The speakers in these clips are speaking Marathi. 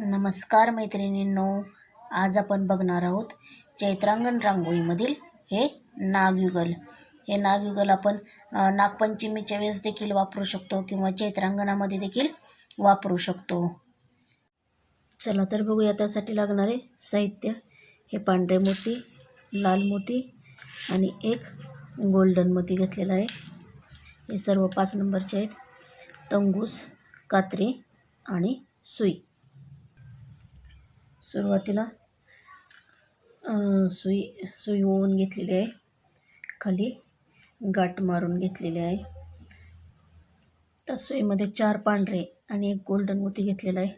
नमस्कार मैत्रिणींनो आज आपण बघणार आहोत चैत्रांगण रांगोळीमधील हे नागयुगल. हे नागयुगल आपण नागपंचमीच्या वेळेस देखील वापरू शकतो किंवा चैत्रांगणामध्ये देखील वापरू शकतो. चला तर बघूया त्यासाठी लागणारे साहित्य. हे पांढरे मोती लाल मोती आणि एक गोल्डन मोती घेतलेला आहे. हे सर्व पाच नंबरचे आहेत. तंगूस कात्री आणि सुई. सुरुवातीला सुई सुई ओवून घेतलेली आहे. खाली गाठ मारून घेतलेली आहे. त्या सुईमध्ये चार पांढरे आणि एक गोल्डन मोती घेतलेला आहे.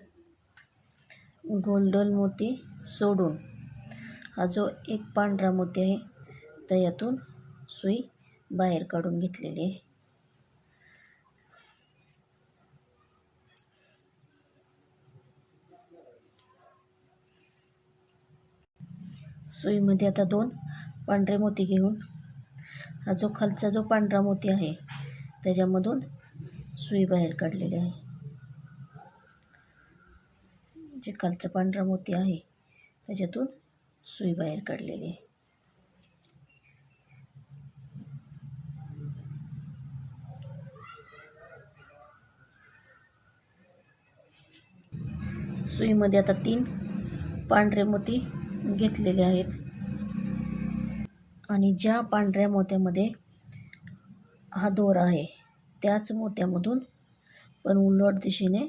गोल्डन मोती सोडून हा जो एक पांढरा मोती आहे तर यातून सुई बाहेर काढून घेतलेली आहे. सुईमध्ये आता दोन पांढरे मोती घेऊन. हा जो खालचा जो पांढरा मोती आहे त्याच्यामधून सुई बाहेर काढलेली आहे. जे खालचा पांढरा मोती आहे त्याच्यातून सुई बाहेर काढलेली आहे. सुईमध्ये आता तीन पांढरे मोती घेतलेले आहेत. आणि ज्या पांढऱ्या मोत्यामध्ये हा दोर आहे त्याच मोत्यामधून पण उलट दिशेने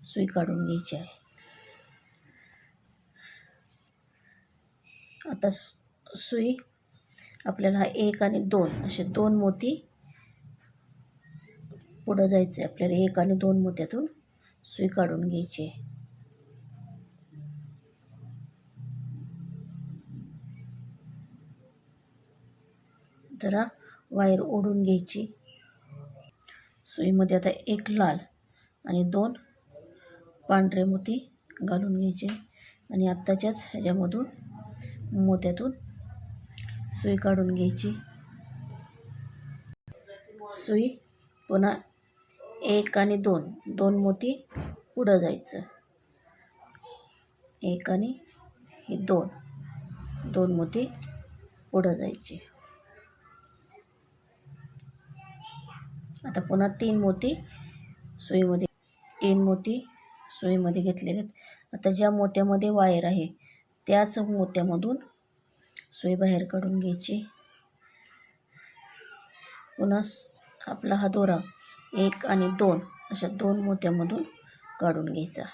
सुई काढून घ्यायची आहे. आता सुई आपल्याला हा एक आणि दोन असे दोन मोती पुढं जायचं. आहे आपल्याला एक आणि दोन मोत्यातून सुई काढून घ्यायची. आहे जरा वायर ओढून घ्यायची. सुईमध्ये आता एक लाल आणि दोन पांढरे मोती घालून घ्यायचे. आणि आत्ताच्याच ह्याच्यामधून मोत्यातून सुई काढून घ्यायची. सुई पुन्हा एक आणि दोन दोन मोती पुढं जायचं. एक आणि दोन दोन मोती पुढं जायचे. आता पुन्हा तीन मोती सुईमध्ये तीन मोती सुईमध्ये घेतलेले आहेत. आता ज्या मोत्यामध्ये वायर आहे त्याच मोत्यामधून सुई बाहेर काढून घ्यायची. पुन्हा आपला हा दोरा एक आणि दोन अशा दोन मोत्यामधून काढून घ्यायचा.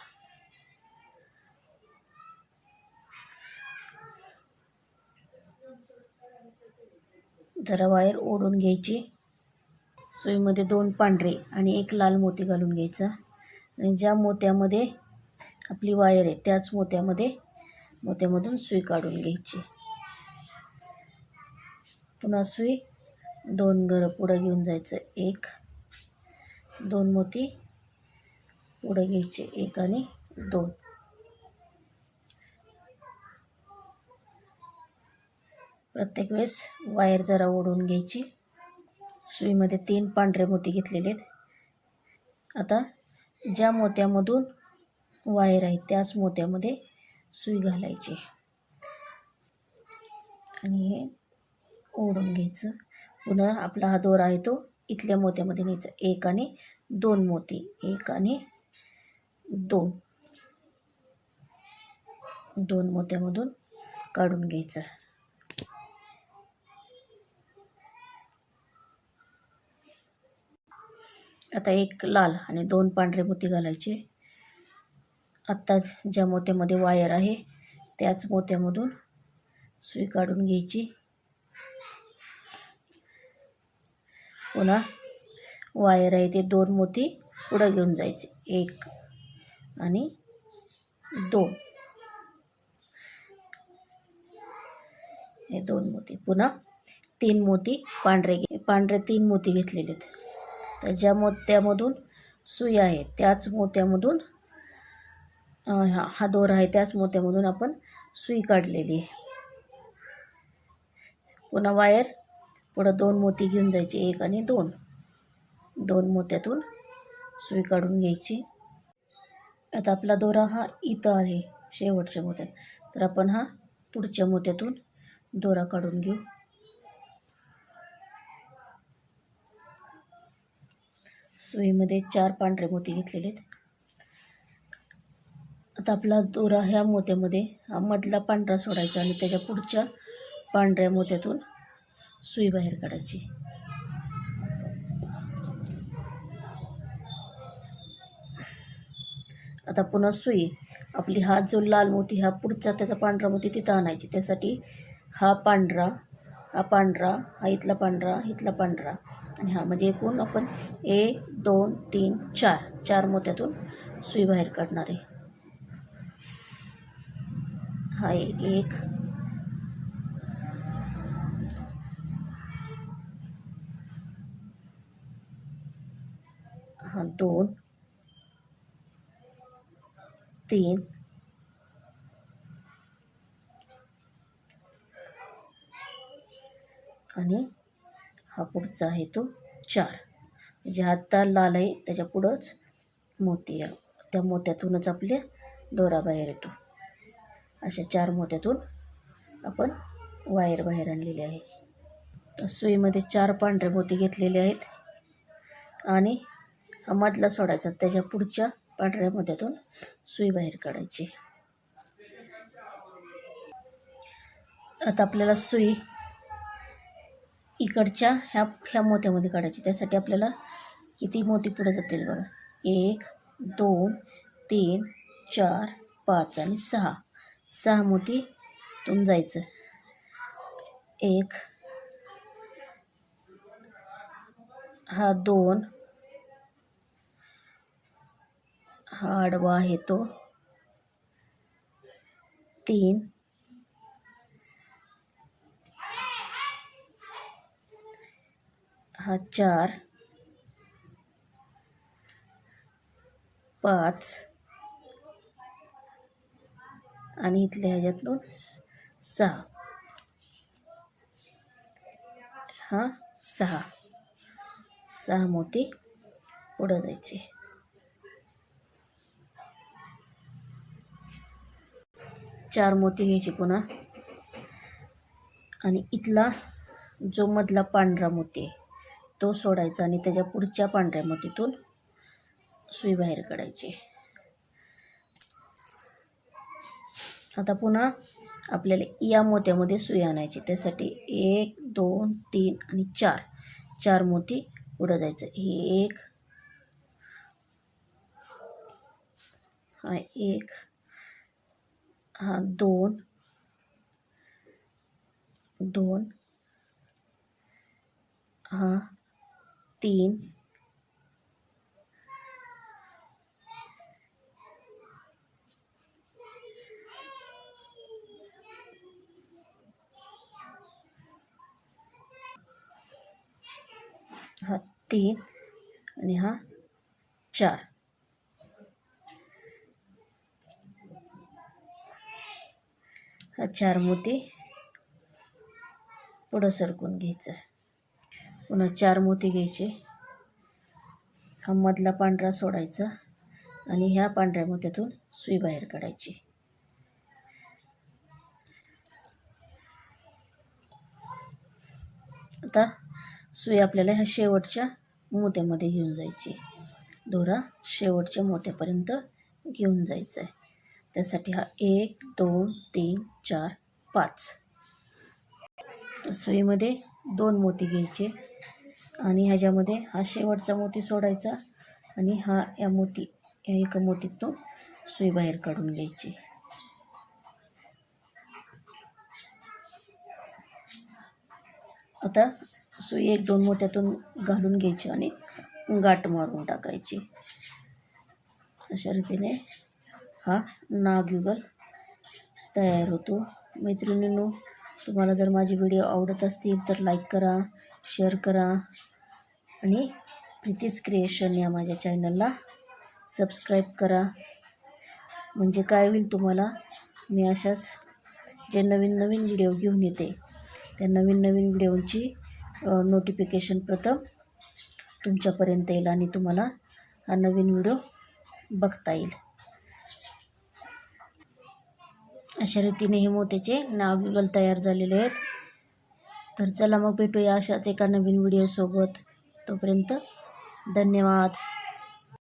जरा वायर ओढून घ्यायची. सुईमध्ये दोन पांढरे आणि एक लाल मोती घालून घ्यायचा. आणि ज्या मोत्यामध्ये आपली वायर आहे त्याच मोत्यामध्ये मोत्यामधून सुई काढून घ्यायची. पुन्हा सुई दोन घरं पुढं घेऊन जायचं एक. दोन मोती पुढं घ्यायचे एक आणि दोन. प्रत्येक वेळेस वायर जरा ओढून घ्यायची. सुईमध्ये तीन पांढरे मोती घेतलेले आहेत आता ज्या मोत्यामधून वायर आहे त्याच मोत्यामध्ये सुई घालायची. आणि हे ओढून घ्यायचं. पुन्हा आपला हा दोरा आहे तो इथल्या मोत्यामध्ये न्यायचा. एक आणि दोन मोती. एक आणि दोन. दोन मोत्यामधून काढून घ्यायचं. आता एक लाल आणि दोन पांढरे मोती घालायचे. आत्ता ज्या मोत्यामध्ये वायर आहे त्याच मोत्यामधून सुई काढून घ्यायची. पुन्हा वायर आहे ते दोन मोती पुढं घेऊन जायचे. एक आणि दोन. हे दोन मोती. पुन्हा तीन मोती पांढरे घे पांढरे तीन मोती घेतलेले आहेत. तर ज्या मोत्यामधून सुई आहे त्याच मोत्यामधून हा हा दोर आहे त्याच मोत्यामधून आपण सुई काढलेली आहे. पुन्हा वायर पुढं दोन मोती घेऊन जायचे एक आणि दोन. दोन मोत्यातून सुई काढून घ्यायची. आता आपला दोरा हा इथं आहे शेवटच्या मोत्यात. तर आपण हा पुढच्या मोत्यातून दोरा काढून घेऊ. सुईमध्ये चार पांढरे मोती घेतलेले आहेत. आता आपला दोरा ह्या मोत्यामध्ये हा मधला पांढरा सोडायचा आणि त्याच्या पुढच्या पांढऱ्या मोत्यातून सुई बाहेर काढायची. आता पुन्हा सुई आपली हा जो लाल मोती हा पुढचा त्याचा पांढरा मोती तिथं आणायची. त्यासाठी हा पांढरा हा पांढरा हा इथला पांढरा इथला पांढरा. आणि हा म्हणजे एकूण आपण एक दोन तीन चार. चार मोत्यातून सुई बाहेर काढणार आहे. हा एक. हा दोन. तीन. आणि हा पुढचा आहे तो चार. म्हणजे आता लाल आहे त्याच्या पुढंच मोती आहे. त्या मोत्यातूनच आपल्या दोरा बाहेर येतो. अशा चार मोत्यातून आपण वायर बाहेर आणलेली आहे. सुईमध्ये चार पांढरे मोती घेतलेले आहेत. आणि हा मधला सोडायचा त्याच्या पुढच्या पांढऱ्या मोत्यातून सुई बाहेर काढायची. आता आपल्याला सुई इकडच्या ह्या ह्या मोत्यामध्ये काढायची. त्यासाठी आपल्याला किती मोती पुढे जातील बघा. एक दोन तीन चार पाच आणि सहा. सहा मोतीतून जायचं. एक हा दोन हा आडवा आहे तो. तीन हा चार पाच. आणि इथल्या ह्याच्यातून सहा. हा सहा. सहा मोती पुढं द्यायचे चार मोती घ्यायचे पुन्हा. आणि इथला जो मधला पांढरा मोती आहे. तो सोडायचा आणि त्याच्या पुढच्या पांढऱ्या मोतीतून सुई बाहेर काढायची. आता पुन्हा आपल्याला या मोत्यामध्ये सुई आणायची. त्यासाठी एक दोन तीन आणि चार. चार मोती पुढं जायचं हे एक हा एक हा दोन दोन हा तीन. हा तीन. आणि हा चार. हा चार मोती पुढं सरकून घ्यायचं. पुन्हा चार मोती घ्यायचे. हा मधला पांढरा सोडायचा आणि ह्या पांढऱ्या मोत्यातून सुई बाहेर काढायची. आता सुई आपल्याला ह्या शेवटच्या मोत्यामध्ये घेऊन जायची. दोरा शेवटच्या मोत्यापर्यंत घेऊन जायचा आहे त्यासाठी हा एक दोन तीन चार पाच. सुईमध्ये दोन मोती घ्यायचे. आणि ह्याच्यामध्ये हा शेवटचा मोती सोडायचा आणि हा या मोती या एका मोतीतून सुई बाहेर काढून घ्यायची. आता सुई एक दोन मोत्यातून घालून घ्यायची आणि गाठ मारून टाकायची. अशा रीतीने हा नागयुगल तयार होतो. मैत्रिणींनो तुम्हाला जर माझे व्हिडिओ आवडत असतील तर लाईक करा शेअर करा. आणि प्रीतीज क्रिएशन या माझ्या चॅनलला सबस्क्राईब करा. म्हणजे काय होईल तुम्हाला? मी अशाच जे नवीन नवीन व्हिडिओ घेऊन येते त्या नवीन नवीन व्हिडिओंची नोटिफिकेशन प्रथम तुमच्यापर्यंत येईल आणि तुम्हाला हा नवीन व्हिडिओ बघता येईल. अशा रीतीने हे मोत्याचे नाव तयार झालेले आहेत. तर चला मग भेटूया अशाच एका नवीन व्हिडिओसोबत. तोपर्यंत धन्यवाद.